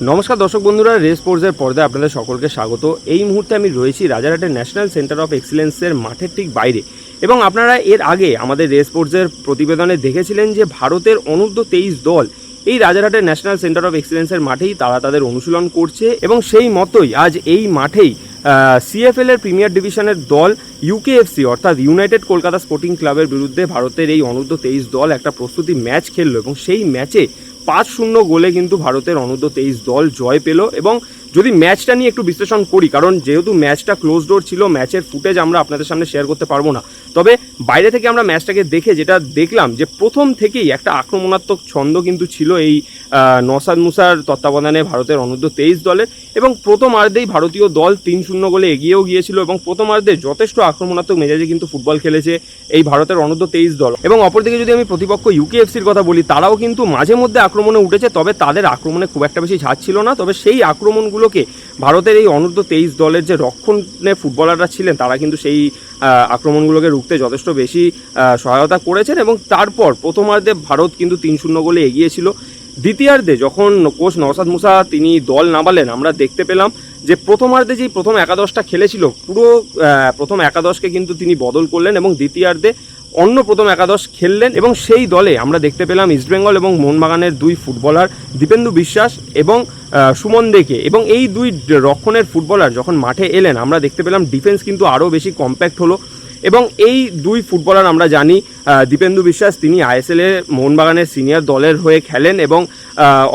নমস্কার দর্শক বন্ধুরা রেস স্পোর্টসের পর্দায় আপনাদের সকলকে স্বাগত। এই মুহূর্তে আমি রয়েছি রাজারহাটের ন্যাশনাল সেন্টার অফ এক্সিলেন্সের মাঠের ঠিক বাইরে। এবং আপনারা এর আগে আমাদের রেস স্পোর্টসের প্রতিবেদনে দেখেছিলেন যে ভারতের অনূর্ধ্ব তেইশ দল এই রাজারহাটের ন্যাশনাল সেন্টার অফ এক্সিলেন্সের মাঠেই তারা তাদের অনুশীলন করছে এবং সেই মতোই আজ এই মাঠেই সিএফএল এর প্রিমিয়ার ডিভিশনের দল ইউকেএফসি অর্থাৎ ইউনাইটেড কলকাতা স্পোর্টিং ক্লাবের বিরুদ্ধে ভারতের এই অনূর্ধ্ব তেইশ দল একটা প্রস্তুতি ম্যাচ খেললো এবং সেই ম্যাচে পাঁচ শূন্য গোলে কিন্তু ভারতের অনূর্ধ্ব তেইশ দল জয় পেল এবং যদি ম্যাচটা নিয়ে একটু বিশ্লেষণ করি, কারণ যেহেতু ম্যাচটা ক্লোজ ডোর ছিল, ম্যাচের ফুটেজ আমরা আপনাদের সামনে শেয়ার করতে পারব না। তবে বাইরে থেকে আমরা ম্যাচটাকে দেখে যেটা দেখলাম যে প্রথম থেকেই একটা আক্রমণাত্মক ছন্দ কিন্তু ছিল এই নসাদ মুসার তত্ত্বাবধানে ভারতের অনূর্ধ্ব তেইশ দলের। এবং প্রথম প্রথমার্ধেই ভারতীয় দল তিন শূন্য গোলে এগিয়েও গিয়েছিল এবং প্রথম প্রথমার্ধে যথেষ্ট আক্রমণাত্মক মেজাজে কিন্তু ফুটবল খেলেছে এই ভারতের অনূর্ধ্ব তেইশ দল। এবং অপরদিকে যদি আমি প্রতিপক্ষ ইউকেএফসির কথা বলি, তারাও কিন্তু মাঝে মধ্যে আক্রমণে উঠেছে, তবে তাদের আক্রমণে খুব একটা বেশি ঝাঁজ ছিল না। তবে সেই আক্রমণগুলোকে ভারতের এই অনূর্ধ্ব তেইশ দলের যে রক্ষণে ফুটবলাররা ছিলেন, তারা কিন্তু সেই আক্রমণগুলোকে রুখতে যথেষ্ট বেশি সহায়তা করেছেন এবং তারপর প্রথমার্ধে ভারত কিন্তু তিন শূন্য গোলে এগিয়েছিল দ্বিতীয়ার্ধে যখন কোচ নওসাদ মুসা তিনি দল নামালেন, আমরা দেখতে পেলাম যে প্রথমার্ধে যেই প্রথম একাদশটা খেলেছিল, পুরো প্রথম একাদশকে কিন্তু তিনি বদল করলেন এবং দ্বিতীয়ার্ধে অন্য প্রথম একাদশ খেললেন এবং সেই দলে আমরা দেখতে পেলাম ইস্টবেঙ্গল এবং মোহনবাগানের দুই ফুটবলার দীপেন্দু বিশ্বাস এবং সুমন দেকে। এবং এই দুই রক্ষণের ফুটবলার যখন মাঠে এলেন, আমরা দেখতে পেলাম ডিফেন্স কিন্তু আরও বেশি কম্প্যাক্ট হলো। এবং এই দুই ফুটবলার আমরা জানি দীপেন্দু বিশ্বাস, তিনি আইএসএল এর মোহনবাগানের সিনিয়র দলের হয়ে খেলেন এবং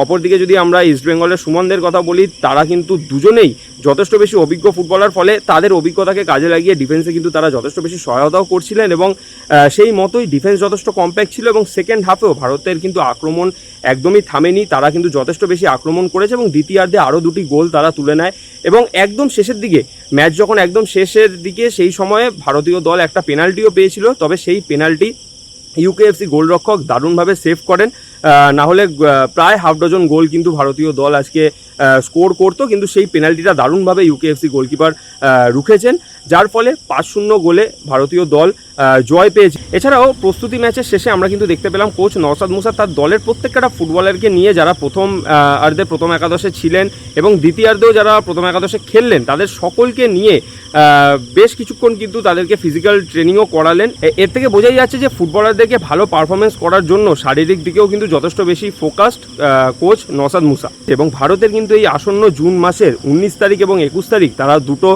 অপরদিকে যদি আমরা ইস্টবেঙ্গলের সুমনদের কথা বলি, তারা কিন্তু দুজনেই যথেষ্ট বেশি অভিজ্ঞ ফুটবলার, ফলে তাদের অভিজ্ঞতাকে কাজে লাগিয়ে ডিফেন্সে কিন্তু তারা যথেষ্ট বেশি সহায়তাও করছিলেন এবং সেই মতোই ডিফেন্স যথেষ্ট কম্প্যাক্ট ছিল এবং সেকেন্ড হাফেও ভারতের কিন্তু আক্রমণ একদমই থামেনি, তারা কিন্তু যথেষ্ট বেশি আক্রমণ করেছে এবং দ্বিতীয়ার্ধে আরও দুটি গোল তারা তুলে নেয় এবং একদম শেষের দিকে ম্যাচ যখন একদম শেষের দিকে সেই সময়ে ভারতীয় দল একটা পেনাল্টিও পেয়েছিল, তবে সেই পেনাল্টি ইউকেএফসি গোলরক্ষক দারুণভাবে সেভ করেন। না হলে প্রায় হাফ ডজন গোল কিন্তু ভারতীয় দল আজকে স্কোর করতো, কিন্তু সেই পেনাল্টিটা দারুণভাবে ইউকেএফসি গোলকিপার রুখেছেন, যার ফলে পাঁচ শূন্য গোলে ভারতীয় দল জয় পেয়েছে। এছাড়াও প্রস্তুতি ম্যাচের শেষে আমরা কিন্তু দেখতে পেলাম কোচ নওসাদ মুসা তার দলের প্রত্যেকটা ফুটবলারকে নিয়ে যারা প্রথম আর্ধে প্রথম একাদশে ছিলেন এবং দ্বিতীয়ার্ধেও যারা প্রথম একাদশে খেললেন, তাদের সকলকে নিয়ে বেশ কিছুক্ষণ কিন্তু তাদেরকে ফিজিক্যাল ট্রেনিংও করালেন। এর থেকে বোঝাই যাচ্ছে যে ফুটবলারদেরকে ভালো পারফরমেন্স করার জন্য শারীরিক দিকেও কিন্তু যথেষ্ট বেশি ফোকাসড কোচ নসাদ মুসা। এবং ভারতের কিন্তু এই আসন্ন জুন মাসের উনিশ তারিখ এবং একুশ তারিখ তারা দুটো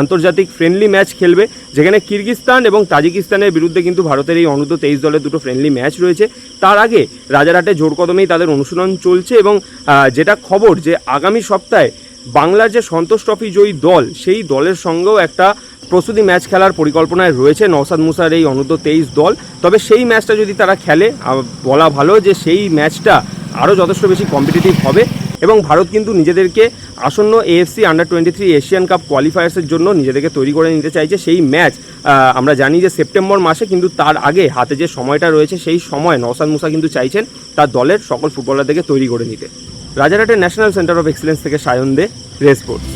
আন্তর্জাতিক ফ্রেন্ডলি ম্যাচ খেলবে। যেখানে কিরগিস্তান এবং তাজিকিস্তানের বিরুদ্ধে কিন্তু ভারতের এই অনূর্ধ্ব তেইশ দলের দুটো ফ্রেন্ডলি ম্যাচ রয়েছে। তার আগে রাজারহাটে জোর কদমেই তাদের অনুশীলন চলছে এবং যেটা খবর যে আগামী সপ্তাহে বাংলার যে সন্তোষ ট্রফি জয়ী দল, সেই দলের সঙ্গেও একটা প্রস্তুতি ম্যাচ খেলার পরিকল্পনায় রয়েছে নওসাদ মুসার এই অনূর্ধ্ব তেইশ দল। তবে সেই ম্যাচটা যদি তারা খেলে বলা ভালো যে সেই ম্যাচটা আরও যথেষ্ট বেশি কম্পিটিটিভ হবে এবং ভারত কিন্তু নিজেদেরকে আসন্ন AFC under twenty three Asian cup কোয়ালিফায়ার্সের জন্য নিজেদেরকে তৈরি করে নিতে চাইছে। সেই ম্যাচ আমরা জানি যে সেপ্টেম্বর মাসে কিন্তু তার আগে হাতে যে সময়টা রয়েছে, সেই সময় নওসাদ মুসা কিন্তু চাইছেন তার দলের সকল ফুটবলারদেরকে তৈরি করে নিতে। রাজারহাটের ন্যাশনাল সেন্টার অফ এক্সেলেন্স থেকে সায়ন দে রেস স্পোর্টস